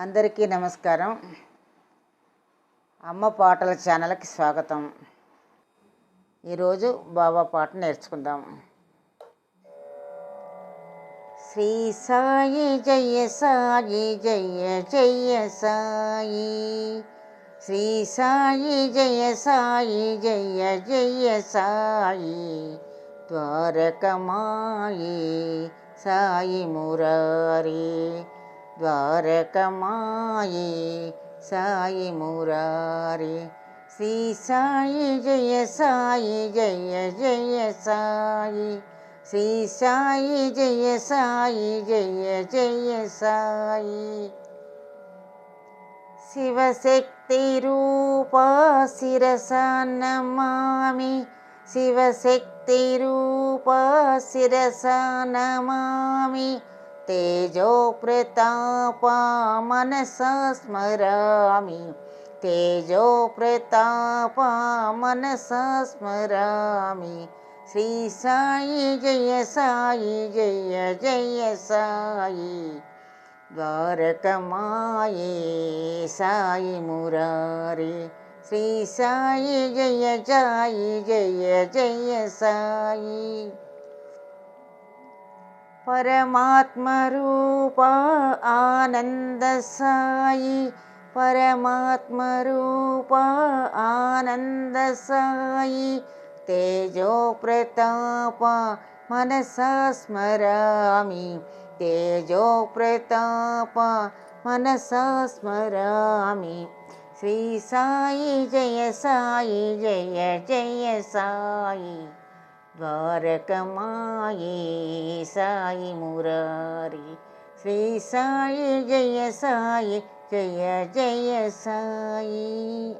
అందరికీ నమస్కారం. అమ్మ పాటల ఛానల్కి స్వాగతం. ఈరోజు బాబా పాట నేర్చుకుందాం. శ్రీ సాయి జయ సాయి జయ జయ సాయి. శ్రీ సాయి జయ సాయి జయ జయ సాయి. ద్వారకమాయి సాయి మురారి. द्वारकमाये साई मुरारे। श्री साई जय साई जय जय साई। श्री साई जय साई जय जय साई। शिवशक्तिरूपा शिरसा नमामि। शिवशक्तिरूपा शिरसा नमामि। तेजो प्रता पा मन सस्मरामि तेजो जय साई मन सस्म रामि श्री साय साय जय सारकमाय सा मरारी जय जय साई। परमात्मरूपा आनन्दसायि परमात्मरूपा आनन्दसायि सा मनसा स्मरामि। तेजोप्रताप मनसा स्मरामि। श्रीसायि जय सा जय जय सा ारकमाय सा श्री जय साई जय जय साई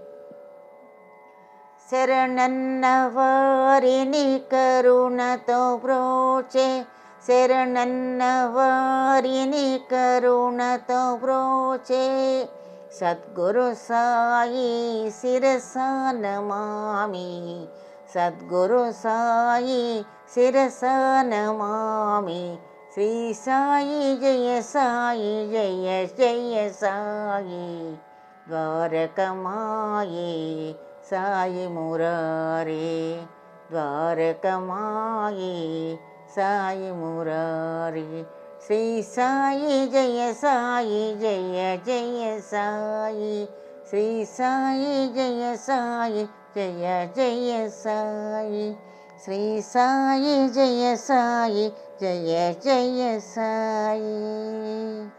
शरणन्नवारिणि करुणतो प्रोचे शिरणिनि करुण तु प्रोचे शिरसा नमामि सद्गुरुसायि शिरसा नमामि। श्रीसायि जय सा जय जय सा द्वारकमााय मुरारे। दारकमााय सा मुरारे। श्रीसायि जय साय जय जय सा 水生一，这也生一，这也这也生一。水生一，这也生一，这也这也生一。